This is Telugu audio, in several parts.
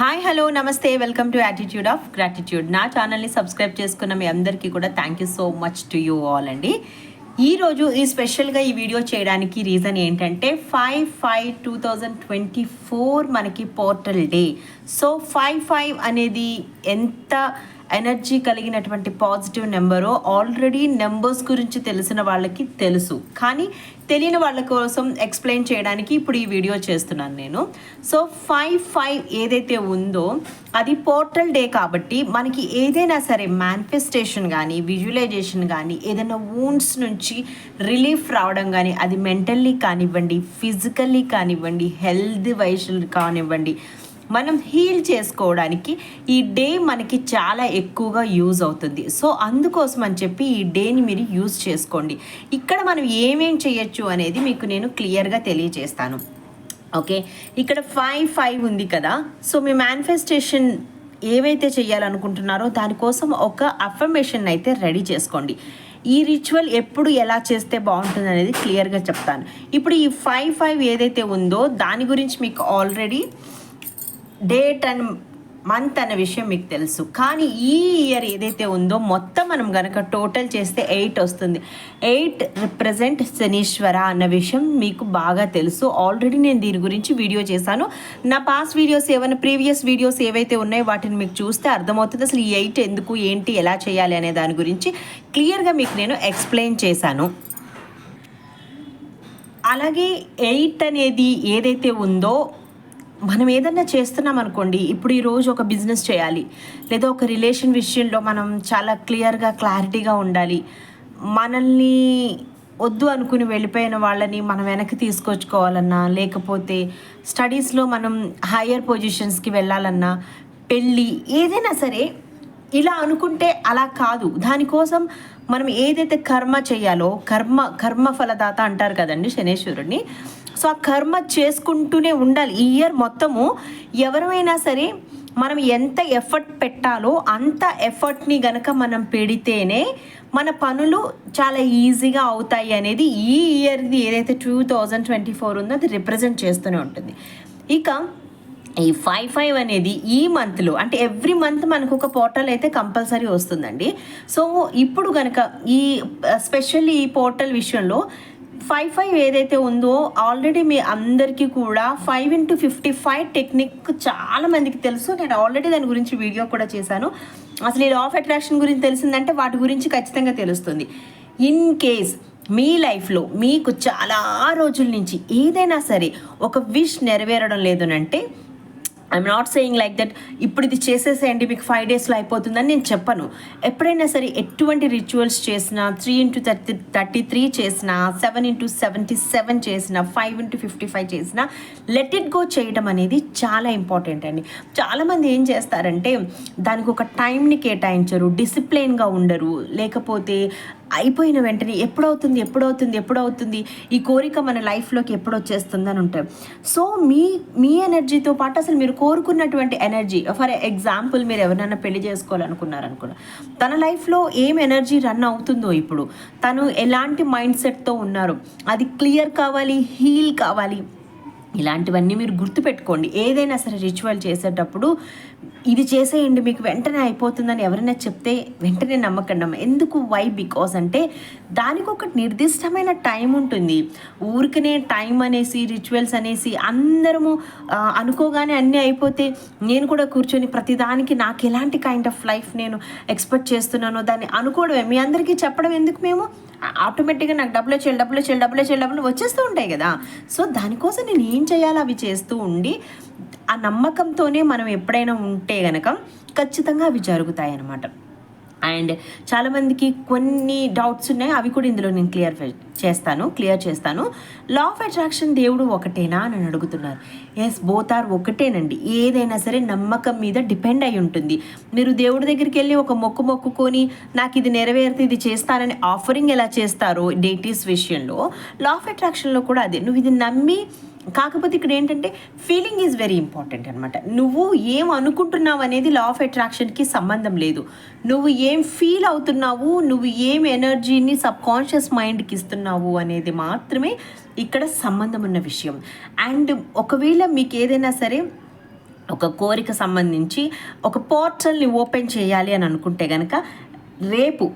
హాయ్ హలో నమస్తే welcome to attitude of gratitude నా ఛానల్ని సబ్స్క్రైబ్ చేసుకున్న మీ అందరికీ కూడా thank you so much to you all అండి. ఈరోజు ఈ స్పెషల్గా ఈ వీడియో చేయడానికి రీజన్ ఏంటంటే five five two thousand twenty four మనకి portal day so five five అనేది ఎంత ఎనర్జీ కలిగినటువంటి పాజిటివ్ నెంబరో ఆల్రెడీ నెంబర్స్ గురించి తెలిసిన వాళ్ళకి తెలుసు. కానీ తెలియని వాళ్ళ కోసం ఎక్స్ప్లెయిన్ చేయడానికి ఇప్పుడు ఈ వీడియో చేస్తున్నాను నేను. సో ఫైవ్ ఫైవ్ ఏదైతే ఉందో అది పోర్టల్ డే కాబట్టి మనకి ఏదైనా సరే మేనిఫెస్టేషన్ కానీ విజువలైజేషన్ కానీ ఏదైనా వూన్స్ నుంచి రిలీఫ్ రావడం కానీ అది మెంటల్లీ కానివ్వండి ఫిజికల్లీ కానివ్వండి హెల్త్ వైజ్ కానివ్వండి మనం హీల్ చేసుకోవడానికి ఈ డే మనకి చాలా ఎక్కువగా యూజ్ అవుతుంది. సో అందుకోసం అని చెప్పి ఈ డేని మీరు యూజ్ చేసుకోండి. ఇక్కడ మనం ఏమేం చేయొచ్చు అనేది మీకు నేను క్లియర్గా తెలియజేస్తాను. ఓకే? ఇక్కడ ఫైవ్ ఫైవ్ ఉంది కదా? సో మీ మేనిఫెస్టేషన్ ఏవైతే చేయాలనుకుంటున్నారో దానికోసం ఒక అఫర్మేషన్ అయితే రెడీ చేసుకోండి. ఈ రిచువల్ ఎప్పుడు ఎలా చేస్తే బాగుంటుంది అనేది క్లియర్గా చెప్తాను. ఇప్పుడు ఈ ఫైవ్ ఫైవ్ ఏదైతే ఉందో దాని గురించి మీకు ఆల్రెడీ డేట్ అండ్ మంత్ అనే విషయం మీకు తెలుసు. కానీ ఈ ఇయర్ ఏదైతే ఉందో మొత్తం మనం కనుక టోటల్ చేస్తే ఎయిట్ వస్తుంది. ఎయిట్ రిప్రజెంట్ శనీశ్వర అన్న విషయం మీకు బాగా తెలుసు. ఆల్రెడీ నేను దీని గురించి వీడియో చేశాను. నా పాస్ట్ వీడియోస్ ఏమైనా ప్రీవియస్ వీడియోస్ ఏవైతే ఉన్నాయో వాటిని మీకు చూస్తే అర్థమవుతుంది అసలు ఈ ఎయిట్ ఎందుకు ఏంటి ఎలా చేయాలి అనే దాని గురించి క్లియర్గా మీకు నేను ఎక్స్ప్లెయిన్ చేశాను. అలాగే ఎయిట్ అనేది ఏదైతే ఉందో మనం ఏదన్నా చేస్తున్నాం అనుకోండి ఇప్పుడు ఈరోజు ఒక బిజినెస్ చేయాలి. లేదా ఒక రిలేషన్ విషయంలో మనం చాలా క్లియర్గా క్లారిటీగా ఉండాలి. మనల్ని వద్దు అనుకుని వెళ్ళిపోయిన వాళ్ళని మనం వెనక్కి తీసుకొచ్చుకోవాలన్నా లేకపోతే స్టడీస్లో మనం హయ్యర్ పొజిషన్స్కి వెళ్ళాలన్నా పెళ్ళి ఏదైనా సరే ఇలా అనుకుంటే అలా కాదు. దానికోసం మనం ఏదైతే కర్మ చేయాలో కర్మ కర్మ ఫలదాత అంటారు కదండి శనేశ్వరుడిని సో ఆ కర్మ చేసుకుంటూనే ఉండాలి. ఈ ఇయర్ మొత్తము ఎవరైనా సరే మనం ఎంత ఎఫర్ట్ పెట్టాలో అంత ఎఫర్ట్ని గనక మనం పెడితేనే మన పనులు చాలా ఈజీగా అవుతాయి అనేది ఈ ఇయర్ది ఏదైతే టూ థౌజండ్ ట్వంటీ ఫోర్ ఉందో అది రిప్రజెంట్ చేస్తూనే ఉంటుంది. ఇక ఈ ఫైవ్ ఫైవ్ అనేది ఈ మంత్లో అంటే ఎవ్రీ మంత్ మనకు ఒక పోర్టల్ అయితే కంపల్సరీ వస్తుందండి. సో ఇప్పుడు కనుక ఈ స్పెషల్లీ ఈ పోర్టల్ విషయంలో ఫైవ్ ఫైవ్ ఏదైతే ఉందో ఆల్రెడీ మీ అందరికీ కూడా five into fifty five technique చాలా మందికి తెలుసు. నేను ఆల్రెడీ దాని గురించి వీడియో కూడా చేశాను. అసలు ఈ లా ఆఫ్ అట్రాక్షన్ గురించి తెలిసిందంటే వాటి గురించి ఖచ్చితంగా తెలుస్తుంది. ఇన్ కేస్ మీ లైఫ్లో మీకు చాలా రోజుల నుంచి ఏదైనా సరే ఒక విష్ నెరవేరడం లేదనంటే I'm not saying like that ఇప్పుడు ఇది చేసేసేయండి మీకు ఫైవ్ డేస్లో అయిపోతుందని నేను చెప్పను. ఎప్పుడైనా సరే ఎటువంటి రిచువల్స్ చేసినా త్రీ ఇంటూ థర్టీ థర్టీ త్రీ చేసినా సెవెన్ ఇంటూ సెవెంటీ సెవెన్ చేసిన ఫైవ్ ఇంటూ ఫిఫ్టీ ఫైవ్ చేసినా లెట్ ఇట్ గో చేయడం అనేది చాలా ఇంపార్టెంట్ అండి. చాలామంది ఏం చేస్తారంటే దానికి ఒక టైంని కేటాయించరు డిసిప్లైన్గా ఉండరు లేకపోతే అయిపోయిన వెంటనే ఎప్పుడవుతుంది ఎప్పుడవుతుంది ఎప్పుడవుతుంది? ఈ కోరిక మన లైఫ్లోకి ఎప్పుడు వచ్చేస్తుంది అని ఉంటారు సో మీ మీ ఎనర్జీతో పాటు అసలు మీరు కోరుకున్నటువంటి ఎనర్జీ ఫర్ ఎగ్జాంపుల్ మీరు ఎవరైనా పెళ్ళి చేసుకోవాలనుకున్నారనుకున్న తన లైఫ్లో ఏం ఎనర్జీ రన్ అవుతుందో ఇప్పుడు తను ఎలాంటి మైండ్ సెట్తో ఉన్నారు అది క్లియర్ కావాలి హీల్ కావాలి ఇలాంటివన్నీ మీరు గుర్తుపెట్టుకోండి. ఏదైనా సరే రిచువల్ చేసేటప్పుడు ఇది చేసేయండి మీకు వెంటనే అయిపోతుందని ఎవరైనా చెప్తే వెంటనే నమ్మకండి ఎందుకు వై బికాస్ అంటే దానికి ఒక నిర్దిష్టమైన టైం ఉంటుంది. ఊరికనే టైం అనేసి రిచువల్స్ అనేసి అందరము అనుకోగానే అన్నీ అయిపోతే నేను కూడా కూర్చొని ప్రతిదానికి నాకు ఎలాంటి కైండ్ ఆఫ్ లైఫ్ నేను ఎక్స్పెక్ట్ చేస్తున్నానో దాన్ని అనుకోవడమే. మీ అందరికీ చెప్పడం ఎందుకు మేము? ఆటోమేటిక్గా నాకు డబ్బులు చేయాలి డబ్బులు చేయాలి డబ్బులు చేయాలి డబ్బులు వచ్చేస్తూ ఉంటాయి కదా. సో దానికోసం నేను ఏం చేయాలో? అవి చేస్తూ ఉండి ఆ నమ్మకంతోనే మనం ఎప్పుడైనా ఉంటే గనక ఖచ్చితంగా అవి జరుగుతాయి అన్నమాట అండ్ చాలామందికి కొన్ని డౌట్స్ ఉన్నాయి అవి కూడా ఇందులో నేను క్లియర్ చేస్తాను క్లియర్ చేస్తాను. లా ఆఫ్ అట్రాక్షన్ దేవుడు ఒకటేనా అని అడుగుతున్నారు. ఎస్ బోత్ ఆర్ ఒకటేనండి. ఏదైనా సరే నమ్మకం మీద డిపెండ్ అయి ఉంటుంది. మీరు దేవుడి దగ్గరికి వెళ్ళి ఒక మొక్కు మొక్కుకొని నాకు ఇది నెరవేరితే ఇది చేస్తానని ఆఫరింగ్ ఎలా చేస్తారో డేటీస్ విషయంలో లా ఆఫ్ అట్రాక్షన్లో కూడా అదే. నువ్వు ఇది నమ్మి కాకపోతే ఇక్కడ ఏంటంటే ఫీలింగ్ ఈజ్ వెరీ ఇంపార్టెంట్ అనమాట నువ్వు ఏం అనుకుంటున్నావు అనేది లా ఆఫ్ అట్రాక్షన్కి సంబంధం లేదు. నువ్వు ఏం ఫీల్ అవుతున్నావు నువ్వు ఏం ఎనర్జీని సబ్ కాన్షియస్ మైండ్కి ఇస్తున్నావు అనేది మాత్రమే ఇక్కడ సంబంధం ఉన్న విషయం. అండ్ ఒకవేళ మీకు ఏదైనా సరే ఒక కోరిక సంబంధించి ఒక పోర్టల్ని ఓపెన్ చేయాలి అని అనుకుంటే కనుక రేపు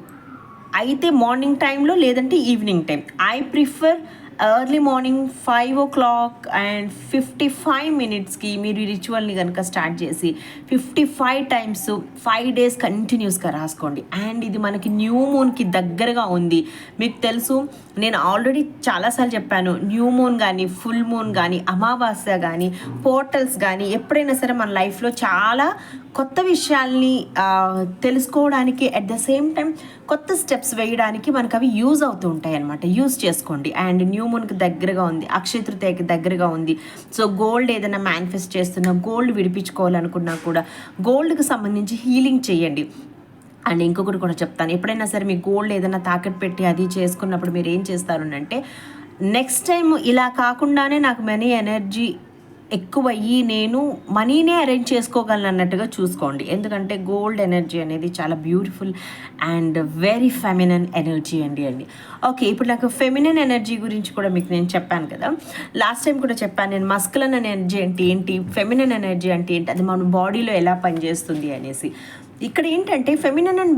అయితే మార్నింగ్ టైంలో లేదంటే evening time I prefer early morning five o'clock and fifty five మినిట్స్కి మీరు ఈ రిచువల్ని కనుక స్టార్ట్ చేసి fifty five times five days కంటిన్యూస్గా రాసుకోండి. అండ్ ఇది మనకి న్యూ మూన్కి దగ్గరగా ఉంది. మీకు తెలుసు నేను ఆల్రెడీ చాలాసార్లు చెప్పాను న్యూ మూన్ కానీ ఫుల్ మూన్ కానీ అమావాస్య కానీ పోర్టల్స్ కానీ ఎప్పుడైనా సరే మన లైఫ్లో చాలా కొత్త విషయాల్ని తెలుసుకోవడానికి అట్ ద సేమ్ టైం కొత్త స్టెప్స్ వేయడానికి మనకు అవి యూజ్ అవుతూ ఉంటాయి అనమాట యూజ్ చేసుకోండి. అండ్ న్యూ మూన్కి దగ్గరగా ఉంది అక్షయతృతీయకి దగ్గరగా ఉంది. సో గోల్డ్ ఏదైనా మేనిఫెస్ట్ చేస్తున్నా గోల్డ్ విడిపించుకోవాలనుకున్నా కూడా గోల్డ్కి సంబంధించి హీలింగ్ చేయండి. అండ్ ఇంకొకటి కూడా చెప్తాను. ఎప్పుడైనా సరే మీ గోల్డ్ ఏదైనా తాకట్టు పెట్టి అది చేసుకున్నప్పుడు మీరు ఏం చేస్తారు అంటే నెక్స్ట్ టైం ఇలా కాకుండానే నాకు మనీ ఎనర్జీ ఎక్కువయ్యి నేను మనీనే అరేంజ్ చేసుకోగలను అన్నట్టుగా చూసుకోండి. ఎందుకంటే గోల్డ్ ఎనర్జీ అనేది చాలా beautiful and very feminine energy అండి అండి. ఓకే ఇప్పుడు నాకు ఫెమినన్ ఎనర్జీ గురించి కూడా మీకు నేను చెప్పాను కదా. లాస్ట్ టైం కూడా చెప్పాను నేను మస్కులన్ ఎనర్జీ అంటే ఏంటి? ఫెమినన్ ఎనర్జీ అంటే ఏంటి? అది మన బాడీలో ఎలా పనిచేస్తుంది అనేసి. ఇక్కడ ఏంటంటే ఫెమినన్ అండ్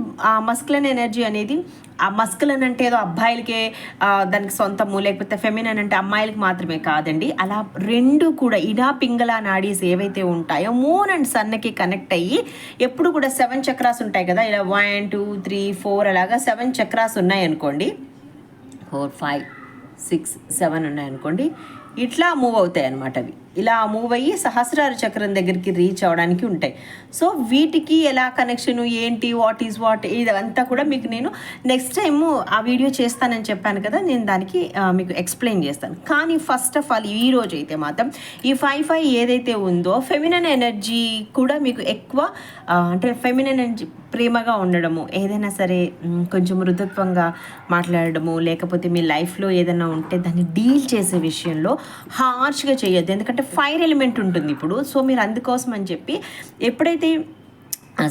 మస్కులన్ ఎనర్జీ అనేది ఆ మస్కులన్ అంటే ఏదో అబ్బాయిలకే దానికి సొంతము లేకపోతే ఫెమినన్ అంటే అమ్మాయిలకి మాత్రమే కాదండి. అలా రెండు కూడా ఇడా పింగళ నాడీస్ ఏవైతే ఉంటాయో మూన్ అండ్ సన్నకి కనెక్ట్ అయ్యి ఎప్పుడు కూడా సెవెన్ చక్రాస్ ఉంటాయి కదా ఇలా వన్ టూ త్రీ ఫోర్ అలాగా సెవెన్ చక్రాస్ ఉన్నాయనుకోండి ఫోర్ ఫైవ్ సిక్స్ సెవెన్ ఉన్నాయనుకోండి ఇట్లా మూవ్ అవుతాయి అన్నమాట అవి. ఇలా మూవ్ అయ్యి సహస్రార చక్రం దగ్గరికి రీచ్ అవడానికి ఉంటాయి. సో వీటికి ఎలా కనెక్షన్ ఏంటి వాట్ ఈజ్ వాట్ ఇదంతా కూడా మీకు నేను నెక్స్ట్ టైం ఆ వీడియో చేస్తానని చెప్పాను కదా నేను దానికి మీకు ఎక్స్ప్లెయిన్ చేస్తాను. కానీ ఫస్ట్ ఆఫ్ ఆల్ ఈ రోజు అయితే మాత్రం ఈ ఫైవ్ ఫైవ్ ఏదైతే ఉందో ఫెమినన్ ఎనర్జీ కూడా మీకు ఎక్కువ అంటే ఫెమినన్ ఎనర్జీ ప్రేమగా ఉండడము ఏదైనా సరే కొంచెం మృదుత్వంగా మాట్లాడడము లేకపోతే మీ లైఫ్లో ఏదైనా ఉంటే దాన్ని డీల్ చేసే విషయంలో హార్ష్గా చేయొద్దు. ఎందుకంటే ఫైర్ ఎలిమెంట్ ఉంటుంది ఇప్పుడు. సో మీరు అందుకోసం అని చెప్పి ఎప్పుడైతే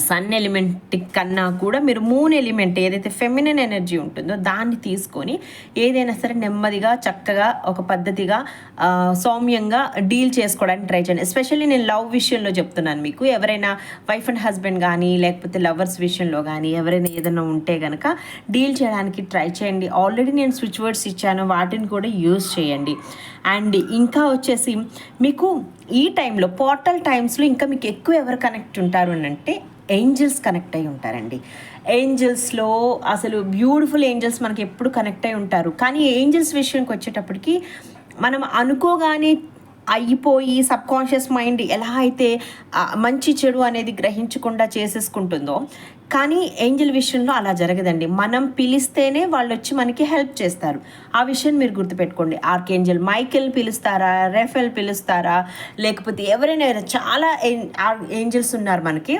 సన్ ఎలిమెంట్ కన్నా కూడా మీరు మూన్ ఎలిమెంట్ ఏదైతే ఫెమినన్ ఎనర్జీ ఉంటుందో దాన్ని తీసుకొని ఏదైనా సరే నెమ్మదిగా చక్కగా ఒక పద్ధతిగా సౌమ్యంగా డీల్ చేసుకోవడానికి ట్రై చేయండి. ఎస్పెషల్లీ నేను లవ్ విషయంలో చెప్తున్నాను మీకు. ఎవరైనా వైఫ్ అండ్ హస్బెండ్ కానీ లేకపోతే లవర్స్ విషయంలో కానీ ఎవరైనా ఏదైనా ఉంటే కనుక డీల్ చేయడానికి ట్రై చేయండి. ఆల్రెడీ నేను స్విచ్ వర్డ్స్ ఇచ్చాను. వాటిని కూడా యూజ్ చేయండి. అండ్ ఇంకా వచ్చేసి మీకు ఈ టైంలో పోర్టల్ టైమ్స్లో ఇంకా మీకు ఎక్కువ ఎవరు కనెక్ట్ ఉంటారు అని అంటే ఏంజల్స్ కనెక్ట్ అయి ఉంటారండి. ఏంజల్స్లో అసలు బ్యూటిఫుల్ ఏంజల్స్ మనకి ఎప్పుడు కనెక్ట్ అయి ఉంటారు. కానీ ఏంజల్స్ విషయంకి వచ్చేటప్పటికి మనం అనుకోగానే అయిపోయి సబ్ కాన్షియస్ మైండ్ ఎలా అయితే మంచి చెడు అనేది గ్రహించకుండా చేసేసుకుంటుందో కానీ ఏంజల్ విషయంలో అలా జరగదండి. మనం పిలిస్తేనే వాళ్ళు వచ్చి మనకి హెల్ప్ చేస్తారు. ఆ విషయం మీరు గుర్తుపెట్టుకోండి. ఆర్కేంజల్ మైకెల్ పిలుస్తారా? రెఫెల్ పిలుస్తారా? లేకపోతే ఎవరైనా చాలా ఏంజల్స్ ఉన్నారు మనకి.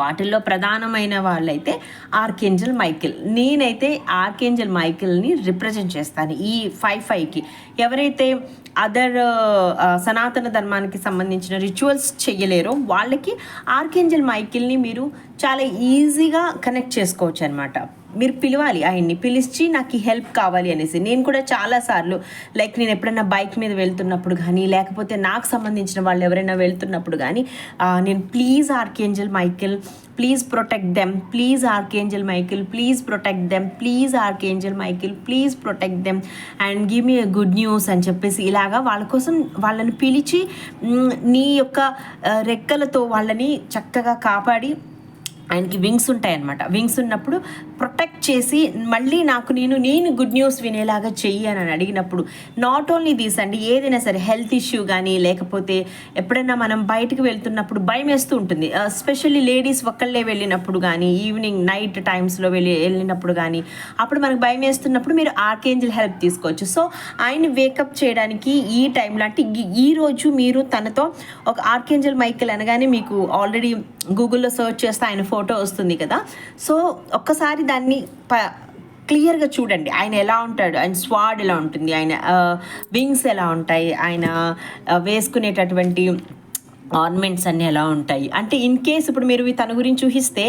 వాటిల్లో ప్రధానమైన వాళ్ళైతే ఆర్కేంజల్ మైకిల్. నేనైతే ఆర్కేంజల్ మైకిల్ని రిప్రజెంట్ చేస్తాను ఈ ఫైవ్ ఫైవ్కి. ఎవరైతే అదర్ సనాతన ధర్మానికి సంబంధించిన రిచువల్స్ చెయ్యలేరో వాళ్ళకి ఆర్కేంజల్ మైకిల్ని మీరు చాలా ఈజీగా కనెక్ట్ చేసుకోవచ్చు అనమాట మీరు పిలవాలి ఆయన్ని పిలిచి నాకు ఈ హెల్ప్ కావాలి అనేసి. నేను కూడా చాలాసార్లు లైక్ నేను ఎప్పుడైనా బైక్ మీద వెళ్తున్నప్పుడు కానీ లేకపోతే నాకు సంబంధించిన వాళ్ళు ఎవరైనా వెళ్తున్నప్పుడు కానీ నేను please archangel Michael please protect them please archangel Michael please protect them please archangel Michael please protect them and give me good news అని చెప్పేసి ఇలాగా వాళ్ళ కోసం వాళ్ళని పిలిచి నీ యొక్క రెక్కలతో వాళ్ళని చక్కగా కాపాడి ఆయనకి వింగ్స్ ఉంటాయి అనమాట వింగ్స్ ఉన్నప్పుడు ప్రొటెక్ట్ చేసి మళ్ళీ నాకు నేను నేను గుడ్ న్యూస్ వినేలాగా చెయ్యి అని అడిగినప్పుడు నాట్ ఓన్లీ దీస్ అండి ఏదైనా సరే హెల్త్ ఇష్యూ కానీ లేకపోతే ఎప్పుడైనా మనం బయటకు వెళ్తున్నప్పుడు భయం వేస్తూ ఉంటుంది. Uh, ఎస్పెషల్లీ లేడీస్ ఒక్కళ్ళే వెళ్ళినప్పుడు కానీ ఈవినింగ్ నైట్ టైమ్స్లో వెళ్ళి వెళ్ళినప్పుడు కానీ అప్పుడు మనకు భయం వేస్తున్నప్పుడు మీరు ఆర్కేంజల్ హెల్ప్ తీసుకోవచ్చు. సో ఆయన వేకప్ చేయడానికి ఈ టైంలో అంటే ఈ- రోజు మీరు తనతో ఒక ఆర్కేంజల్ మైకిల్ అనగానే మీకు ఆల్రెడీ గూగుల్లో సర్చ్ చేస్తే ఆయన ఫోటో ఫోటో వస్తుంది కదా. సో ఒక్కసారి దాన్ని ప క్లియర్గా చూడండి. ఆయన ఎలా ఉంటాడు? ఆయన స్వాడ్ ఎలా ఉంటుంది? ఆయన వింగ్స్ ఎలా ఉంటాయి? ఆయన వేసుకునేటటువంటి ఆర్నమెంట్స్ అన్నీ ఎలా ఉంటాయి? అంటే ఇన్ కేస్ ఇప్పుడు మీరు తన గురించి ఊహిస్తే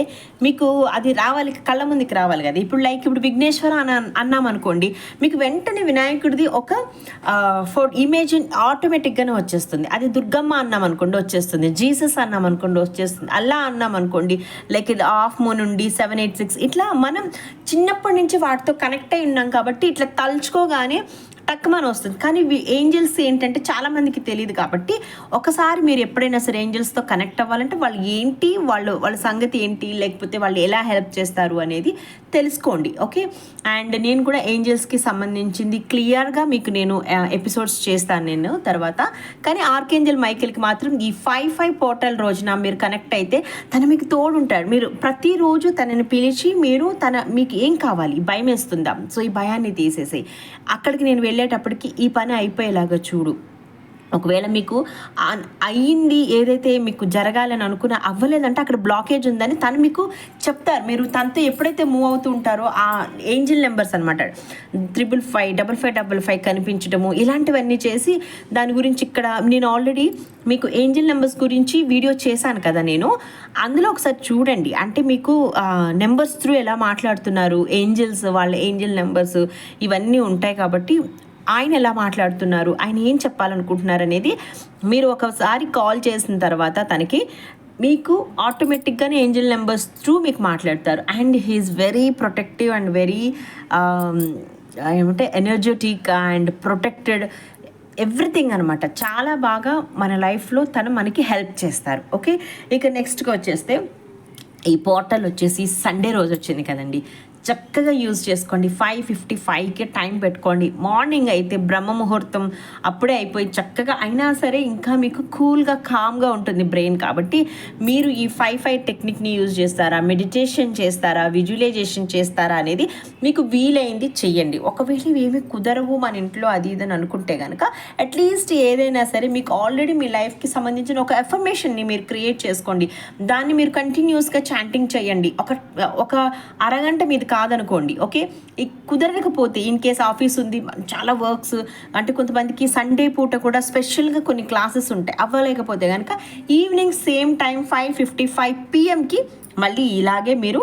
మీకు అది రావాలి కళ్ళ ముందుకు రావాలి కదా. ఇప్పుడు లైక్ ఇప్పుడు విఘ్నేశ్వర అని అన్నాం అనుకోండి మీకు వెంటనే వినాయకుడిది ఒక ఫో ఇమేజ్ ఆటోమేటిక్గానే వచ్చేస్తుంది. అది దుర్గమ్మ అన్నాం అనుకోండి వచ్చేస్తుంది. జీసస్ అన్నాం అనుకోండి వచ్చేస్తుంది. అల్లా అన్నాం అనుకోండి లైక్ ఇది హాఫ్ మూన్ ఉండి సెవెన్ ఎయిట్ సిక్స్ ఇట్లా మనం చిన్నప్పటి నుంచి వాటితో కనెక్ట్ అయి ఉన్నాం కాబట్టి ఇట్లా తలుచుకోగానే టక్మని వస్తుంది. కానీ ఏంజల్స్ ఏంటంటే చాలా మందికి తెలియదు కాబట్టి ఒకసారి మీరు ఎప్పుడైనా సరే ఏంజల్స్తో కనెక్ట్ అవ్వాలంటే వాళ్ళు ఏంటి వాళ్ళు వాళ్ళ సంగతి ఏంటి లేకపోతే వాళ్ళు ఎలా హెల్ప్ చేస్తారు అనేది తెలుసుకోండి ఓకే? అండ్ నేను కూడా ఏంజల్స్కి సంబంధించింది క్లియర్గా మీకు నేను ఎపిసోడ్స్ చేస్తాను నేను తర్వాత. కానీ ఆర్కేంజల్ మైకిల్కి మాత్రం ఈ ఫైవ్ ఫైవ్ పోర్టల్ రోజున మీరు కనెక్ట్ అయితే తను మీకు తోడుంటాడు. మీరు ప్రతిరోజు తనని పిలిచి మీరు తన మీకు ఏం కావాలి? భయం వేస్తుందా సో ఈ భయాన్ని తీసేసి అక్కడికి నేను వెళ్ళేటప్పటికి ఈ పని అయిపోయేలాగా చూడు. ఒకవేళ మీకు అయ్యింది ఏదైతే మీకు జరగాలని అనుకున్న అవ్వలేదంటే అక్కడ బ్లాకేజ్ ఉందని తను మీకు చెప్తారు. మీరు తనతో ఎప్పుడైతే మూవ్ అవుతూ ఉంటారో ఆ ఏంజిల్ నెంబర్స్ అనమాట triple five double five double five కనిపించడము ఇలాంటివన్నీ చేసి దాని గురించి ఇక్కడ నేను ఆల్రెడీ మీకు ఏంజిల్ నెంబర్స్ గురించి వీడియో చేశాను కదా నేను. అందులో ఒకసారి చూడండి. అంటే మీకు నెంబర్స్ త్రూ ఎలా మాట్లాడుతున్నారు? ఏంజిల్స్ వాళ్ళ ఏంజిల్ నెంబర్స్ ఇవన్నీ ఉంటాయి కాబట్టి ఆయన ఎలా మాట్లాడుతున్నారు? ఆయన ఏం చెప్పాలనుకుంటున్నారు అనేది మీరు ఒకసారి కాల్ చేసిన తర్వాత తనకి మీకు ఆటోమేటిక్గానే ఏంజిల్ నెంబర్స్ త్రూ మీకు మాట్లాడతారు. And he's very protective and very ఏమంటే ఎనర్జెటిక్ అండ్ ప్రొటెక్టెడ్ ఎవ్రీథింగ్ అనమాట చాలా బాగా మన లైఫ్లో తను మనకి హెల్ప్ చేస్తారు. ఓకే? ఇక నెక్స్ట్గా వచ్చేస్తే ఈ పోర్టల్ వచ్చేసి సండే రోజు వచ్చింది కదండి. చక్కగా యూజ్ చేసుకోండి. ఫైవ్ ఫిఫ్టీ ఫైవ్కి టైం పెట్టుకోండి. మార్నింగ్ అయితే బ్రహ్మ ముహూర్తం అప్పుడే అయిపోయి చక్కగా అయినా సరే ఇంకా మీకు కూల్గా కామ్గా ఉంటుంది బ్రెయిన్ కాబట్టి మీరు ఈ ఫైవ్ ఫైవ్ టెక్నిక్ని యూజ్ చేస్తారా? మెడిటేషన్ చేస్తారా? విజువలైజేషన్ చేస్తారా అనేది మీకు వీలైంది చెయ్యండి. ఒకవేళ ఇవేమి కుదరవు మన ఇంట్లో అది ఇదని అనుకుంటే కనుక అట్లీస్ట్ ఏదైనా సరే మీకు ఆల్రెడీ మీ లైఫ్కి సంబంధించిన ఒక ఎఫర్మేషన్ని మీరు క్రియేట్ చేసుకోండి. దాన్ని మీరు కంటిన్యూస్గా చాంటింగ్ చేయండి ఒక ఒక అరగంట మీది కాదనుకోండి ఓకే? కుదరకపోతే ఇన్ కేస్ ఆఫీస్ ఉంది చాలా వర్క్స్ అంటే కొంతమందికి సండే పూట కూడా స్పెషల్గా కొన్ని క్లాసెస్ ఉంటాయి అవ్వలేకపోతే కనుక evening same time five fifty five పిఎంకి మళ్ళీ ఇలాగే మీరు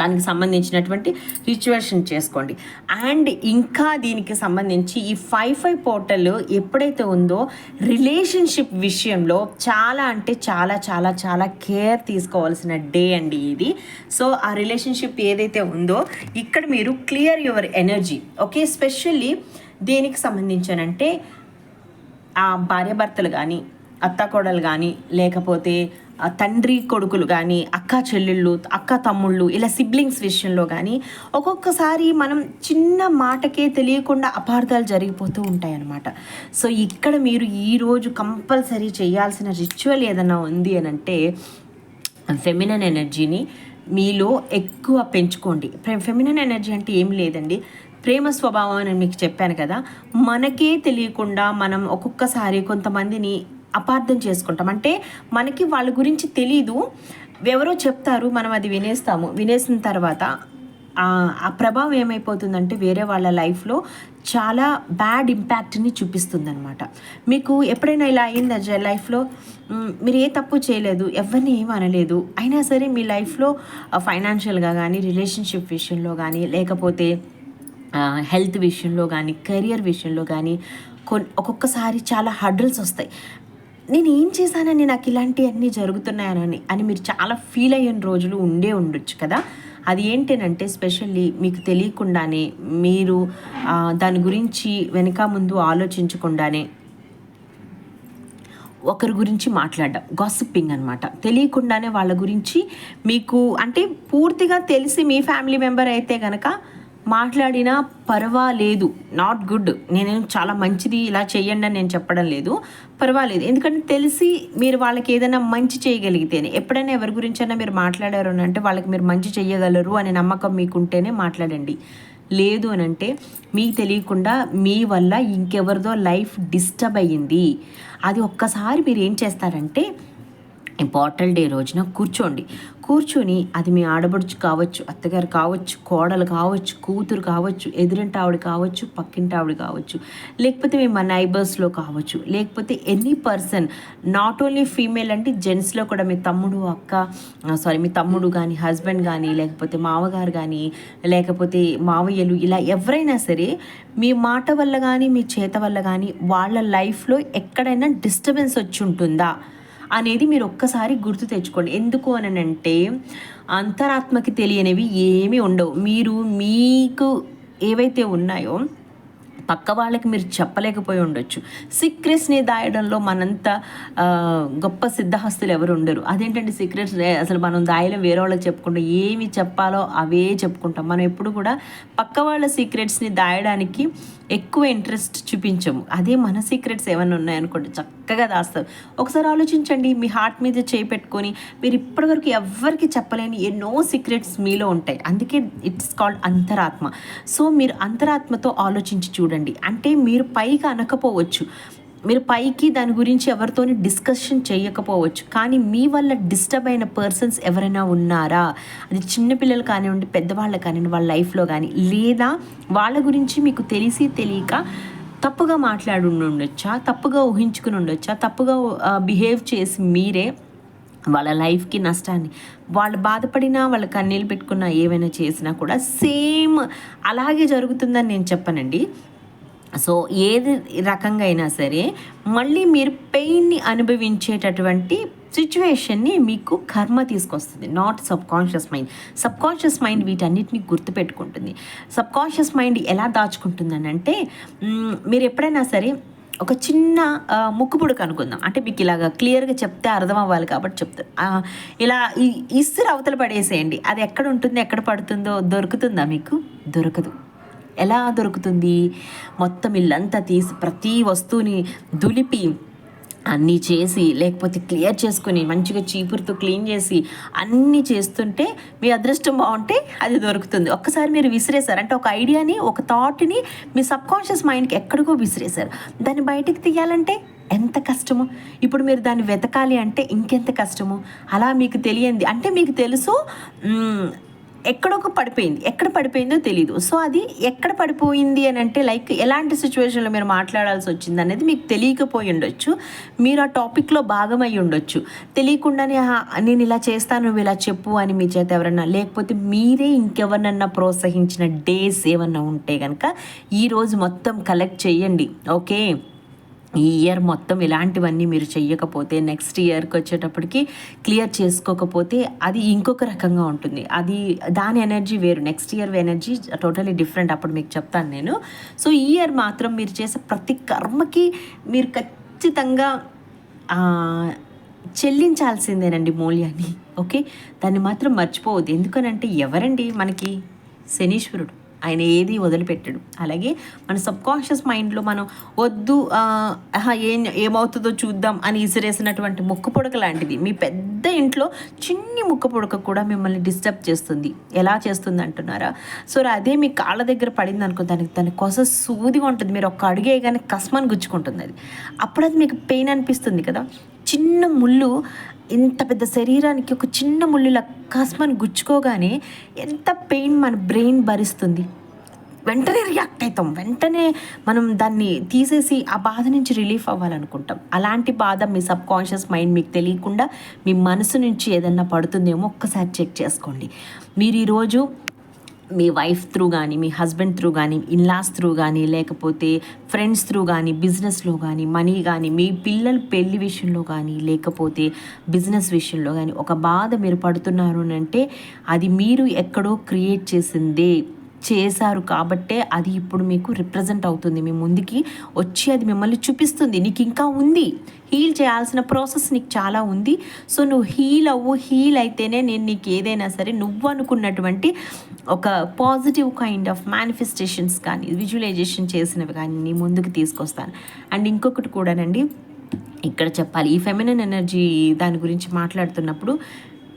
దానికి సంబంధించినటువంటి రిచువేషన్ చేసుకోండి. అండ్ ఇంకా దీనికి సంబంధించి ఈ ఫైవ్ ఫైవ్ పోర్టల్ ఎప్పుడైతే ఉందో రిలేషన్షిప్ విషయంలో చాలా అంటే చాలా చాలా చాలా కేర్ తీసుకోవాల్సిన డే అండి ఇది. సో ఆ రిలేషన్షిప్ ఏదైతే ఉందో ఇక్కడ మీరు clear your energy okay specially దేనికి సంబంధించానంటే ఆ భార్యాభర్తలు కానీ అత్తకోడలు కానీ లేకపోతే తండ్రి కొడుకులు కానీ అక్క చెల్లెళ్ళు అక్క తమ్ముళ్ళు ఇలా సిబ్లింగ్స్ విషయంలో కానీ ఒక్కొక్కసారి మనం చిన్న మాటకే తెలియకుండా అపార్థాలు జరిగిపోతూ ఉంటాయన్నమాట. సో ఇక్కడ మీరు ఈరోజు కంపల్సరీ చేయాల్సిన రిచువల్ ఏదైనా ఉంది అని అంటే ఫెమినన్ ఎనర్జీని మీలో ఎక్కువ పెంచుకోండి. ఫెమినన్ ఎనర్జీ అంటే ఏం లేదండి. ప్రేమ స్వభావం అని మీకు చెప్పాను కదా మనకే తెలియకుండా మనం ఒక్కొక్కసారి కొంతమందిని అపార్థం చేసుకుంటాం. అంటే మనకి వాళ్ళ గురించి తెలీదు. ఎవరో చెప్తారు మనం అది వినేస్తాము. వినేసిన తర్వాత ఆ ప్రభావం ఏమైపోతుందంటే వేరే వాళ్ళ లైఫ్లో చాలా బ్యాడ్ ఇంపాక్ట్ని చూపిస్తుందనమాట మీకు ఎప్పుడైనా ఇలా అయిందా లైఫ్లో మీరు ఏ తప్పు చేయలేదు ఎవరిని ఏం అనలేదు. అయినా సరే మీ లైఫ్లో ఫైనాన్షియల్గా కానీ రిలేషన్షిప్ విషయంలో కానీ లేకపోతే హెల్త్ విషయంలో కానీ కెరియర్ విషయంలో కానీ కొన్ని ఒక్కొక్కసారి చాలా హడ్రల్స్ వస్తాయి. నేను ఏం చేశానని నాకు ఇలాంటివన్నీ జరుగుతున్నాయని అని మీరు చాలా ఫీల్ అయ్యిన రోజులు ఉండే ఉండొచ్చు కదా? అది ఏంటంటే స్పెషల్లీ మీకు తెలియకుండానే మీరు దాని గురించి వెనక ముందు ఆలోచించకుండానే ఒకరి గురించి మాట్లాడడం గాసిప్పింగ్ అనమాట తెలియకుండానే వాళ్ళ గురించి మీకు అంటే పూర్తిగా తెలిసి మీ ఫ్యామిలీ మెంబర్ అయితే కనుక మాట్లాడినా పర్వాలేదు. నాట్ గుడ్ నేను చాలా మంచిది ఇలా చేయండి అని నేను చెప్పడం లేదు. పర్వాలేదు. ఎందుకంటే తెలిసి మీరు వాళ్ళకి ఏదైనా మంచి చేయగలిగితేనే ఎప్పుడైనా ఎవరి గురించైనా మీరు మాట్లాడారు అని అంటే వాళ్ళకి మీరు మంచి చేయగలరు అనే నమ్మకం మీకుంటేనే మాట్లాడండి. లేదు అని అంటే మీకు తెలియకుండా మీ వల్ల ఇంకెవరిదో లైఫ్ డిస్టర్బ్ అయ్యింది. అది ఒక్కసారి మీరు ఏం చేస్తారంటే ఇంపార్టెంట్ డే రోజున కూర్చోండి. కూర్చొని అది మీ ఆడబడుచు కావచ్చు అత్తగారు కావచ్చు కోడలు కావచ్చు కూతురు కావచ్చు ఎదురింటి ఆవిడ కావచ్చు పక్కింటి ఆవిడ కావచ్చు లేకపోతే మీ మా నైబర్స్లో కావచ్చు లేకపోతే any person not only female అంటే జెంట్స్లో కూడా మీ తమ్ముడు అక్క సారీ మీ తమ్ముడు కానీ హస్బెండ్ కానీ లేకపోతే మామగారు కానీ లేకపోతే మావయ్యలు ఇలా ఎవరైనా సరే మీ మాట వల్ల కానీ మీ చేత వల్ల కానీ వాళ్ళ లైఫ్లో ఎక్కడైనా డిస్టర్బెన్స్ వచ్చి ఉంటుందా? అనేది మీరు ఒక్కసారి గుర్తు తెచ్చుకోండి. ఎందుకు అని అంటే అంతరాత్మకి తెలియనివి ఏమీ ఉండవు. మీరు మీకు ఏవైతే ఉన్నాయో పక్క వాళ్ళకి మీరు చెప్పలేకపోయి ఉండొచ్చు. సీక్రెట్స్ని దాయడంలో మనంత గొప్ప సిద్ధహస్తులు ఎవరు ఉండరు. అదేంటంటే సీక్రెట్స్ అసలు మనం దాయలో వేరే వాళ్ళకి చెప్పుకుంటాం ఏమి చెప్పాలో అవే చెప్పుకుంటాం. మనం ఎప్పుడు కూడా పక్క వాళ్ళ సీక్రెట్స్ని దాయడానికి ఎక్కువ ఇంట్రెస్ట్ చూపించము. అదే మన సీక్రెట్స్ ఏమైనా ఉన్నాయనుకోండి చక్కగా దాస్తాం. ఒకసారి ఆలోచించండి మీ హార్ట్ మీద చేయి పెట్టుకొని మీరు ఇప్పటివరకు ఎవ్వరికి చెప్పలేని ఎన్నో సీక్రెట్స్ మీలో ఉంటాయి. అందుకే ఇట్స్ కాల్డ్ అంతరాత్మ. సో మీరు అంతరాత్మతో ఆలోచించి చూడండి. అంటే మీరు పైకి అనకపోవచ్చు. మీరు పైకి దాని గురించి ఎవరితోని డిస్కషన్ చేయకపోవచ్చు. కానీ మీ వల్ల డిస్టర్బ్ అయిన పర్సన్స్ ఎవరైనా ఉన్నారా? అది చిన్నపిల్లలు కానివ్వండి పెద్దవాళ్ళు కానివ్వండి వాళ్ళ లైఫ్లో కానీ లేదా వాళ్ళ గురించి మీకు తెలిసి తెలియక తప్పుగా మాట్లాడి ఉండొచ్చా? తప్పుగా ఊహించుకుని ఉండొచ్చా? తప్పుగా బిహేవ్ చేసి మీరే వాళ్ళ లైఫ్కి నష్టాన్ని వాళ్ళు బాధపడినా వాళ్ళ కన్నీళ్ళు పెట్టుకున్నా ఏమైనా చేసినా కూడా సేమ్ అలాగే జరుగుతుందని నేను చెప్పనండి. సో ఏది రకంగా అయినా సరే మళ్ళీ మీరు పెయిన్ని అనుభవించేటటువంటి సిచ్యువేషన్ని మీకు కర్మ తీసుకొస్తుంది. Not subconscious mind subconscious mind వీటన్నిటిని గుర్తుపెట్టుకుంటుంది. సబ్ కాన్షియస్ మైండ్ ఎలా దాచుకుంటుందని అంటే మీరు ఎప్పుడైనా సరే ఒక చిన్న ముక్కుపుడుకు అనుకుందాం అంటే మీకు ఇలాగ క్లియర్గా చెప్తే అర్థం అవ్వాలి కాబట్టి చెప్తారు ఇలా ఈ అవతల పడేసేయండి. అది ఎక్కడ ఉంటుంది ఎక్కడ పడుతుందో దొరుకుతుందా మీకు? దొరకదు. ఎలా దొరుకుతుంది? మొత్తం ఇల్లంతా తీసి ప్రతి వస్తువుని దులిపి అన్నీ చేసి లేకపోతే క్లియర్ చేసుకొని మంచిగా చీపురుతో క్లీన్ చేసి అన్నీ చేస్తుంటే మీ అదృష్టం బాగుంటే అది దొరుకుతుంది. ఒక్కసారి మీరు విసిరేశారు. అంటే ఒక ఐడియాని ఒక థాట్ని మీ సబ్కాన్షియస్ మైండ్కి ఎక్కడికో విసిరేశారు. దాన్ని బయటికి తీయాలంటే ఎంత కష్టము. ఇప్పుడు మీరు దాన్ని వెతకాలి అంటే ఇంకెంత కష్టము. అలా మీకు తెలియంది. అంటే మీకు తెలుసు ఎక్కడొక పడిపోయింది. ఎక్కడ పడిపోయిందో తెలియదు సో అది ఎక్కడ పడిపోయింది అని అంటే లైక్ ఎలాంటి సిచ్యువేషన్లో మీరు మాట్లాడాల్సి వచ్చింది అనేది మీకు తెలియకపోయి ఉండొచ్చు. మీరు ఆ టాపిక్లో భాగమై ఉండొచ్చు. తెలియకుండానే నేను ఇలా చేస్తాను నువ్వు ఇలా చెప్పు అని మీ చేత ఎవరన్నా లేకపోతే మీరే ఇంకెవరినన్నా ప్రోత్సహించిన డేస్ ఏమన్నా ఉంటే కనుక ఈరోజు మొత్తం కలెక్ట్ చేయండి. ఓకే? ఈ ఇయర్ మొత్తం ఇలాంటివన్నీ మీరు చెయ్యకపోతే నెక్స్ట్ ఇయర్కి వచ్చేటప్పటికి క్లియర్ చేసుకోకపోతే అది ఇంకొక రకంగా ఉంటుంది. అది దాని ఎనర్జీ వేరు. Next year energy totally different అప్పుడు మీకు చెప్తాను నేను. సో ఈ ఇయర్ మాత్రం మీరు చేసే ప్రతి కర్మకి మీరు ఖచ్చితంగా చెల్లించాల్సిందేనండి మూల్యాన్ని. ఓకే దాన్ని మాత్రం మర్చిపోవద్దు. ఎందుకనంటే ఎవరండి మనకి? శనీశ్వరుడు. ఆయన ఏది వదిలిపెట్టడు. అలాగే మన సబ్ కాన్షియస్ మైండ్లో మనం వద్దు ఏం ఏమవుతుందో చూద్దాం అని ఇసిరేసినటువంటి ముక్క పుడక లాంటిది మీ పెద్ద ఇంట్లో చిన్ని ముక్క పుడక కూడా మిమ్మల్ని డిస్టర్బ్ చేస్తుంది. ఎలా చేస్తుంది అంటున్నారా? సో అదే మీ కాళ్ళ దగ్గర పడింది అనుకో దానికి దాని కోసం సూదిగా ఉంటుంది. మీరు ఒక్క అడిగే కానీ కస్మని గుచ్చుకుంటుంది అది. అప్పుడు అది మీకు పెయిన్ అనిపిస్తుంది కదా? చిన్న ముళ్ళు ఇంత పెద్ద శరీరానికి ఒక చిన్న ముళ్ళు ఇలా గుచ్చుకోగానే ఎంత పెయిన్ మన బ్రెయిన్ భరిస్తుంది. వెంటనే రియాక్ట్ అవుతాం. వెంటనే మనం దాన్ని తీసేసి ఆ బాధ నుంచి రిలీఫ్ అవ్వాలనుకుంటాం. అలాంటి బాధ మీ సబ్ కాన్షియస్ మైండ్ మీకు తెలియకుండా మీ మనసు నుంచి ఏదన్నా పడుతుందేమో ఒక్కసారి చెక్ చేసుకోండి. మీరు ఈరోజు మీ వైఫ్ త్రూ కానీ మీ హస్బెండ్ త్రూ కానీ ఇన్లాస్ త్రూ కానీ లేకపోతే ఫ్రెండ్స్ త్రూ కానీ బిజినెస్లో కానీ మనీ కానీ మీ పిల్లల పెళ్ళి విషయంలో కానీ లేకపోతే బిజినెస్ విషయంలో కానీ ఒక బాధ మీరు పడుతున్నారు అని అంటే అది మీరు ఎక్కడో క్రియేట్ చేసిందే చేశారు కాబట్టే అది ఇప్పుడు మీకు రిప్రజెంట్ అవుతుంది. మీ ముందుకి వచ్చి అది మిమ్మల్ని చూపిస్తుంది. నీకు ఇంకా ఉంది. హీల్ చేయాల్సిన ప్రాసెస్ నీకు చాలా ఉంది. సో నువ్వు హీల్ అవ్వు. హీల్ అయితేనే నేను నీకు ఏదైనా సరే నువ్వు అనుకున్నటువంటి ఒక పాజిటివ్ కైండ్ ఆఫ్ మేనిఫెస్టేషన్స్ కానీ విజువలైజేషన్ చేసినవి కానీ నీ ముందుకు తీసుకొస్తాను. అండ్ ఇంకొకటి కూడానండి ఇక్కడ చెప్పాలి. ఈ ఫెమినన్ ఎనర్జీ దాని గురించి మాట్లాడుతున్నప్పుడు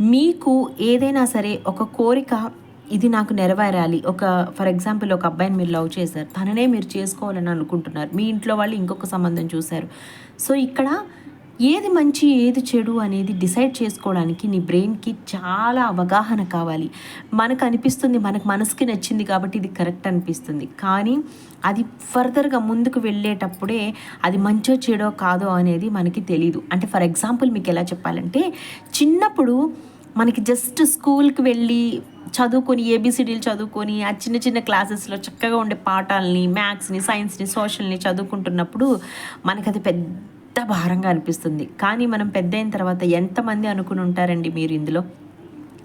మీకు ఏదైనా సరే ఒక కోరిక ఇది నాకు నెరవేరాలి. ఒక ఫర్ ఎగ్జాంపుల్ ఒక అబ్బాయిని మీరు లవ్ చేశారు. తననే మీరు చేసుకోవాలని అనుకుంటున్నారు. మీ ఇంట్లో వాళ్ళు ఇంకొక సంబంధం చూశారు. సో ఇక్కడ ఏది మంచి ఏది చెడు అనేది డిసైడ్ చేసుకోవడానికి నీ బ్రెయిన్కి చాలా అవగాహన కావాలి. మనకు అనిపిస్తుంది మనకు మనసుకి నచ్చింది కాబట్టి ఇది కరెక్ట్ అనిపిస్తుంది. కానీ అది ఫర్దర్గా ముందుకు వెళ్ళేటప్పుడే అది మంచో చెడో కాదో అనేది మనకి తెలీదు. అంటే ఫర్ ఎగ్జాంపుల్ మీకు ఎలా చెప్పాలంటే చిన్నప్పుడు మనకి జస్ట్ స్కూల్కి వెళ్ళి చదువుకొని ఏబిసిడీలు చదువుకొని ఆ చిన్న చిన్న క్లాసెస్లో చక్కగా ఉండే పాఠాలని మ్యాథ్స్ని సైన్స్ని సోషల్ని చదువుకుంటున్నప్పుడు మనకు అది పెద్ద భారంగా అనిపిస్తుంది. కానీ మనం పెద్ద అయిన తర్వాత ఎంతమంది అనుకుని ఉంటారండి మీరు ఇందులో?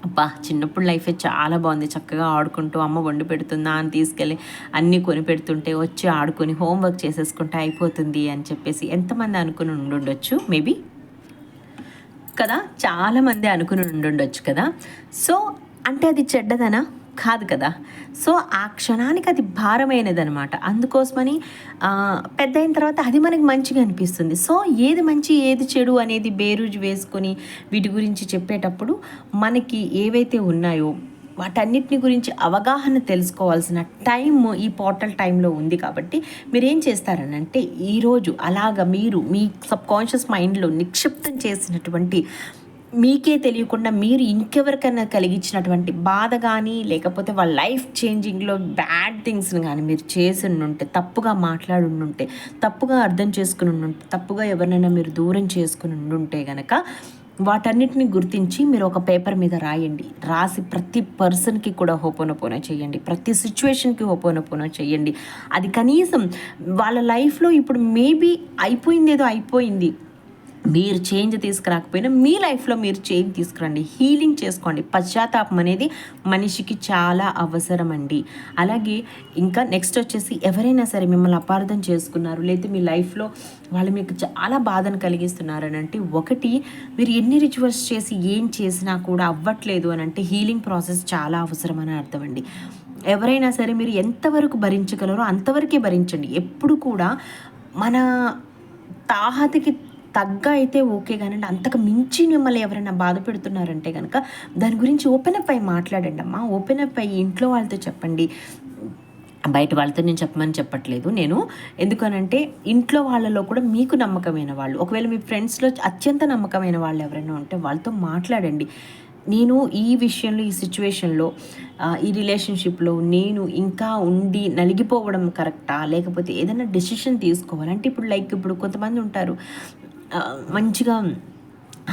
అబ్బా చిన్నప్పుడు లైఫే చాలా బాగుంది. చక్కగా ఆడుకుంటూ అమ్మ వండి పెడుతుందా అని తీసుకెళ్ళి అన్నీ కొని పెడుతుంటే వచ్చి ఆడుకొని హోంవర్క్ చేసేసుకుంటే అయిపోతుంది అని చెప్పేసి ఎంతమంది అనుకుని ఉండుండొచ్చు? మేబీ కదా? చాలామంది అనుకుని ఉండుండొచ్చు కదా? సో అంటే అది చెడ్డదనా? కాదు కదా? సో ఆ క్షణానికి అది భారమైనదనమాట. అందుకోసమని పెద్ద అయిన తర్వాత అది మనకి మంచిగా అనిపిస్తుంది. సో ఏది మంచి ఏది చెడు అనేది బేరుజు వేసుకొని వీటి గురించి చెప్పేటప్పుడు మనకి ఏవైతే ఉన్నాయో వాటన్నిటిని గురించి అవగాహన తెలుసుకోవాల్సిన టైం ఈ పోర్టల్ టైంలో ఉంది కాబట్టి మీరు ఏం చేస్తారనంటే ఈరోజు అలాగ మీరు మీ సబ్ కాన్షియస్ మైండ్లో నిక్షిప్తం చేసినటువంటి మీకే తెలియకుండా మీరు ఇంకెవరికైనా కలిగించినటువంటి బాధ కానీ లేకపోతే వాళ్ళ లైఫ్ చేంజింగ్లో బ్యాడ్ థింగ్స్ని కానీ మీరు చేసి ఉంటే తప్పుగా మాట్లాడి ఉంటే తప్పుగా అర్థం చేసుకుని ఉంటే తప్పుగా ఎవరినైనా మీరు దూరం చేసుకుని ఉంటే కనుక వాటన్నిటిని గుర్తించి మీరు ఒక పేపర్ మీద రాయండి. రాసి ప్రతి పర్సన్కి కూడా హోపోనోపోనో చేయండి. ప్రతి సిచ్యువేషన్కి హోపోనోపోనో చేయండి. అది కనీసం వాళ్ళ లైఫ్లో ఇప్పుడు మేబీ అయిపోయింది ఏదో అయిపోయింది. మీరు చేంజ్ తీసుకురాకపోయినా మీ లైఫ్లో మీరు చేంజ్ తీసుకురండి. హీలింగ్ చేసుకోండి. పశ్చాత్తాపం అనేది మనిషికి చాలా అవసరం అండి అలాగే ఇంకా నెక్స్ట్ వచ్చేసి ఎవరైనా సరే మిమ్మల్ని అపార్థం చేసుకున్నారు లేదా మీ లైఫ్లో వాళ్ళు మీకు చాలా బాధను కలిగిస్తున్నారు అని అంటే ఒకటి మీరు ఎన్ని రిచువల్స్ చేసి ఏం చేసినా కూడా అవ్వట్లేదు అని అంటే హీలింగ్ ప్రాసెస్ చాలా అవసరం అని అర్థం అండి. ఎవరైనా సరే మీరు ఎంతవరకు భరించగలరో అంతవరకే భరించండి. ఎప్పుడు కూడా మన తాహతకి తగ్గ అయితే ఓకే కానీ అంతకు మించి మిమ్మల్ని ఎవరైనా బాధ పెడుతున్నారంటే కనుక దాని గురించి ఓపెన్ అప్ అయి మాట్లాడండి అమ్మా. ఓపెన్ అప్ అయ్యి ఇంట్లో వాళ్ళతో చెప్పండి. బయట వాళ్ళతో నేను చెప్పమని చెప్పట్లేదు నేను. ఎందుకనంటే ఇంట్లో వాళ్ళలో కూడా మీకు నమ్మకమైన వాళ్ళు ఒకవేళ మీ ఫ్రెండ్స్లో అత్యంత నమ్మకమైన వాళ్ళు ఎవరైనా ఉంటే వాళ్ళతో మాట్లాడండి. నేను ఈ విషయంలో ఈ సిచ్యువేషన్లో ఈ రిలేషన్షిప్లో నేను ఇంకా ఉండి నలిగిపోవడం కరెక్టా? లేకపోతే ఏదైనా డెసిషన్ తీసుకోవాలంటే ఇప్పుడు లైక్ ఇప్పుడు కొంతమంది ఉంటారు. మంచిగా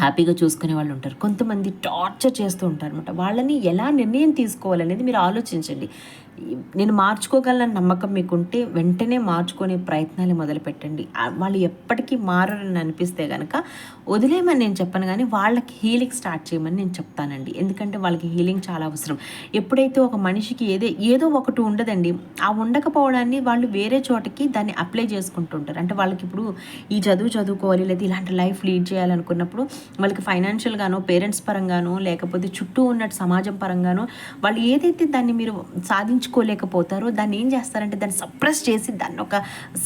హ్యాపీగా చూసుకునే వాళ్ళు ఉంటారు. కొంతమంది టార్చర్ చేస్తూ ఉంటారు అనమాట వాళ్ళని ఎలా నిర్ణయం తీసుకోవాలనేది మీరు ఆలోచించండి. నేను మార్చుకోగలన నమ్మకం మీకుంటే వెంటనే మార్చుకునే ప్రయత్నాలు మొదలుపెట్టండి. వాళ్ళు ఎప్పటికీ మారని అనిపిస్తే కనుక వదిలేయమని నేను చెప్పను కానీ వాళ్ళకి హీలింగ్ స్టార్ట్ చేయమని నేను చెప్తానండి. ఎందుకంటే వాళ్ళకి హీలింగ్ చాలా అవసరం. ఎప్పుడైతే ఒక మనిషికి ఏదో ఏదో ఒకటి ఉండదండి ఆ ఉండకపోవడాన్ని వాళ్ళు వేరే చోటకి దాన్ని అప్లై చేసుకుంటుంటారు అంటే వాళ్ళకి ఇప్పుడు ఈ చదువు చదువుకోవాలి లేదా ఇలాంటి లైఫ్ లీడ్ చేయాలనుకున్నప్పుడు వాళ్ళకి ఫైనాన్షియల్గానో పేరెంట్స్ పరంగానో లేకపోతే చుట్టూ ఉన్న సమాజం పరంగానో వాళ్ళు ఏదైతే దాన్ని మీరు సాధించుకోలేకపోతారో దాన్ని ఏం చేస్తారంటే దాన్ని సప్రెస్ చేసి దాన్ని ఒక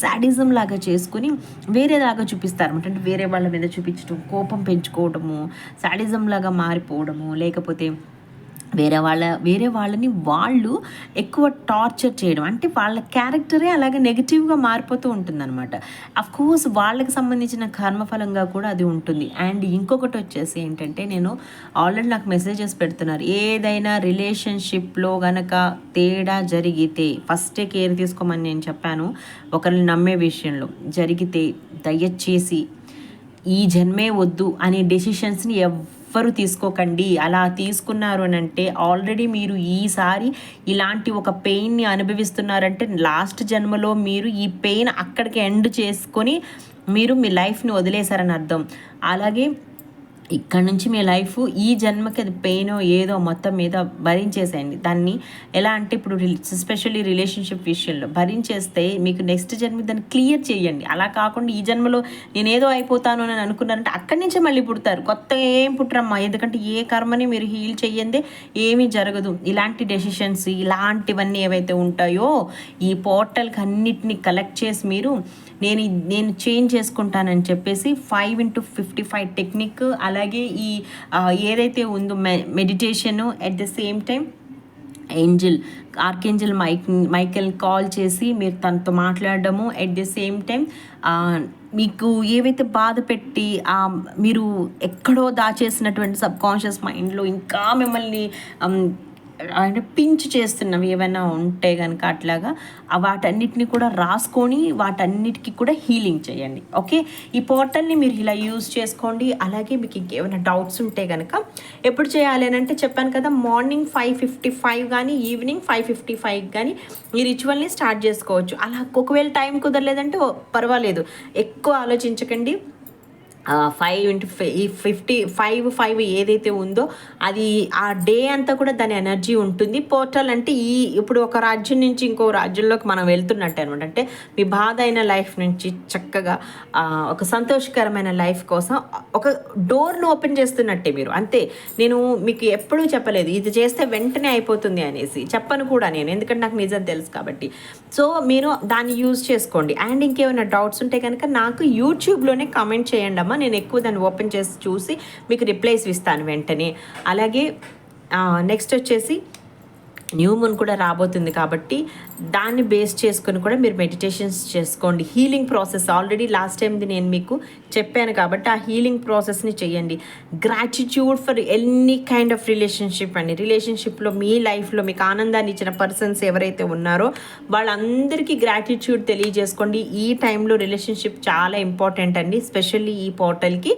సాడిజం లాగా చేసుకుని వేరేలాగా చూపిస్తారు అంటే వేరే వాళ్ళ మీద చూపించడం కోపం పెంచుకోవడము సాడిజం లాగా మారిపోవడము లేకపోతే వేరే వాళ్ళ వేరే వాళ్ళని వాళ్ళు ఎక్కువ టార్చర్ చేయడం. అంటే వాళ్ళ క్యారెక్టరే అలాగే నెగిటివ్గా మారిపోతూ ఉంటుందన్నమాట. అఫ్ కోర్స్ వాళ్ళకి సంబంధించిన కర్మఫలంగా కూడా అది ఉంటుంది. అండ్ ఇంకొకటి వచ్చేసి ఏంటంటే నేను ఆల్రెడీ నాకు మెసేజెస్ పెడుతున్నారు. ఏదైనా రిలేషన్షిప్లో గనక తేడా జరిగితే ఫస్టే కేర్ తీసుకోమని నేను చెప్పాను. ఒకరిని నమ్మే విషయంలో జరిగితే దయచేసి ఈ జన్మే వద్దు అనే డెసిషన్స్ని ఎవ్ ఎవ్వరు తీసుకోకండి. అలా తీసుకున్నారు అని అంటే ఆల్రెడీ మీరు ఈసారి ఇలాంటి ఒక పెయిన్ని అనుభవిస్తున్నారంటే లాస్ట్ జన్మలో మీరు ఈ పెయిన్ అక్కడికి ఎండ్ చేసుకొని మీరు మీ లైఫ్ని వదిలేశారని అర్థం. అలాగే ఇక్కడ నుంచి మీ లైఫ్ ఈ జన్మకి అది పెయినో ఏదో మొత్తం మీద భరించేసేయండి. దాన్ని ఎలా అంటే ఇప్పుడు ఎస్పెషల్లీ రిలేషన్షిప్ విషయంలో భరించేస్తే మీకు నెక్స్ట్ జన్మ దాన్ని క్లియర్ చేయండి. అలా కాకుండా ఈ జన్మలో నేను ఏదో అయిపోతాను అని అనుకున్నారంటే అక్కడి నుంచే మళ్ళీ పుడతారు. కొత్త ఏం పుట్టరమ్మా. ఎందుకంటే ఏ కర్మని మీరు హీల్ చేయందే ఏమీ జరగదు. ఇలాంటి డెసిషన్స్ ఇలాంటివన్నీ ఏవైతే ఉంటాయో ఈ పోర్టల్కి అన్నిటిని కలెక్ట్ చేసి మీరు నేను నేను చేంజ్ చేసుకుంటానని చెప్పేసి five into fifty five technique అలాగే ఈ ఏదైతే ఉందో మె meditation at the same time angel archangel Mike Michael call చేసి మీరు తనతో మాట్లాడడము. ఎట్ ది సేమ్ టైం మీకు ఏవైతే బాధ పెట్టి మీరు ఎక్కడో దాచేసినటువంటి సబ్కాన్షియస్ మైండ్లో ఇంకా మిమ్మల్ని అంటే పించ్ చేస్తున్నవి ఏమైనా ఉంటే కనుక అట్లాగా వాటన్నిటిని కూడా రాసుకొని వాటన్నిటికీ కూడా హీలింగ్ చేయండి. ఓకే ఈ పోర్టల్ని మీరు ఇలా యూజ్ చేసుకోండి. అలాగే మీకు ఇంకేమైనా డౌట్స్ ఉంటే కనుక ఎప్పుడు చేయాలి అని అంటే చెప్పాను కదా మార్నింగ్ ఫైవ్ ఫిఫ్టీ ఫైవ్ కానీ ఈవినింగ్ ఫైవ్ ఫిఫ్టీ ఫైవ్ కానీ ఈ రిచువల్ని స్టార్ట్ చేసుకోవచ్చు. అలా ఒకవేళ టైం కుదరలేదంటే పర్వాలేదు. ఎక్కువ ఆలోచించకండి. ఫైవ్ ఇంటూ ఈ ఫిఫ్టీ ఫైవ్ ఫైవ్ ఏదైతే ఉందో అది ఆ డే అంతా కూడా దాని ఎనర్జీ ఉంటుంది. పోర్టల్ అంటే ఈ ఇప్పుడు ఒక రాజ్యం నుంచి ఇంకో రాజ్యంలోకి మనం వెళ్తున్నట్టు అనమాట అంటే మీ బాధ అయిన లైఫ్ నుంచి చక్కగా ఒక సంతోషకరమైన లైఫ్ కోసం ఒక డోర్ను ఓపెన్ చేస్తున్నట్టే మీరు. అంతే. నేను మీకు ఎప్పుడూ చెప్పలేదు. ఇది చేస్తే వెంటనే అయిపోతుంది అనేసి చెప్పను కూడా నేను. ఎందుకంటే నాకు నిజం తెలుసు కాబట్టి. సో మీరు దాన్ని యూజ్ చేసుకోండి. అండ్ ఇంకేమైనా డౌట్స్ ఉంటే కనుక నాకు యూట్యూబ్లోనే కామెంట్ చేయండి అమ్మా. నేను ఎక్కువ దాన్ని ఓపెన్ చేసి చూసి మీకు రిప్లైస్ ఇస్తాను వెంటనే. అలాగే నెక్స్ట్ వచ్చేసి న్యూ మూన్ కూడా రాబోతుంది కాబట్టి దాన్ని బేస్ చేసుకొని కూడా మీరు మెడిటేషన్స్ చేసుకోండి. హీలింగ్ ప్రాసెస్ ఆల్రెడీ లాస్ట్ టైంది నేను మీకు చెప్పాను కాబట్టి ఆ హీలింగ్ ప్రాసెస్ని చేయండి. Gratitude for any kind of relationship అండి. రిలేషన్షిప్లో మీ లైఫ్లో మీకు ఆనందాన్ని ఇచ్చిన పర్సన్స్ ఎవరైతే ఉన్నారో వాళ్ళందరికీ గ్రాటిట్యూడ్ తెలియజేసుకోండి. ఈ టైంలో రిలేషన్షిప్ చాలా ఇంపార్టెంట్ అండి. స్పెషల్లీ ఈ పోర్టల్కి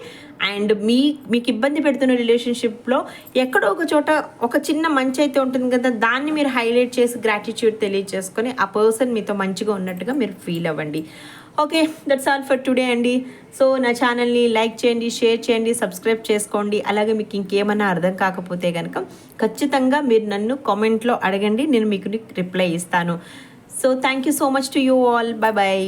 అండ్ మీ మీకు ఇబ్బంది పెడుతున్న రిలేషన్షిప్లో ఎక్కడో ఒక చోట ఒక చిన్న మంచి అయితే ఉంటుంది కదా దాన్ని మీరు హైలైట్ చేసి గ్రాటిట్యూడ్ తెలియజేసుకొని ఆ పర్సన్ మీతో మంచిగా ఉన్నట్టుగా మీరు ఫీల్ అవ్వండి. Okay that's all for today అండి. సో నా ఛానల్ని లైక్ చేయండి షేర్ చేయండి సబ్స్క్రైబ్ చేసుకోండి. అలాగే మీకు ఇంకేమైనా అర్థం కాకపోతే కనుక ఖచ్చితంగా మీరు నన్ను కామెంట్లో అడగండి నేను మీకు రిప్లై ఇస్తాను. So thank you so much to you all bye bye